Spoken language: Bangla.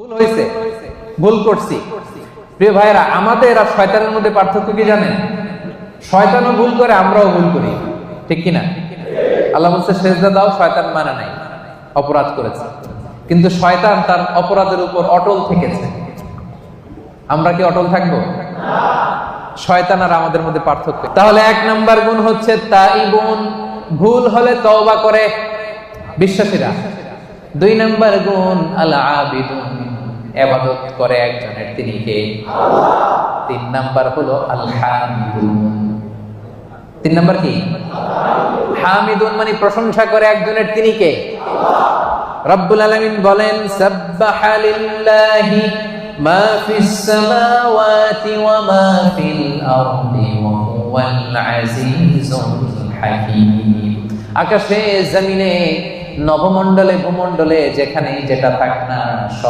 ভুল হয়েছে, ভুল করছি। প্রিয় ভাইরা আমাদের আর শয়তানের মধ্যে পার্থক্য কি জানেন? শয়তানও ভুল করে, আমরাও ভুল করি। ঠিক কিনা? আল্লাহ বলছে, সেজদা দাও, শয়তান মানে নাই, অপরাধ করেছে। কিন্তু শয়তান তার অপরাধের উপর অটল থেকেছে। আমরা কি অটল থাকব? শয়তান আর আমাদের মধ্যে পার্থক্য। তাহলে এক নাম্বার গুণ হচ্ছে তাইবুন, ভুল হলে তওবা করে। বিশ্বাসীরা, দুই নাম্বার গুণ আল আবিদুন ইবাদত করে একজনের তিনি কে? তিন নাম্বার হলো তিন নাম্বার কি? হামিদুন মানে প্রশংসা করে একজনের তিনি কে? রব্বুল আলামিন বলেন সাব্বাহা লিল্লাহি মা ফিস সামাওয়াতি ওয়া মা ফিল আরদি ওয়া হুয়াল আজিজুল হাকীম। আকাশে জমিনে নবমণ্ডলে ভূমণ্ডলে যেখানে যেটা থাক না সব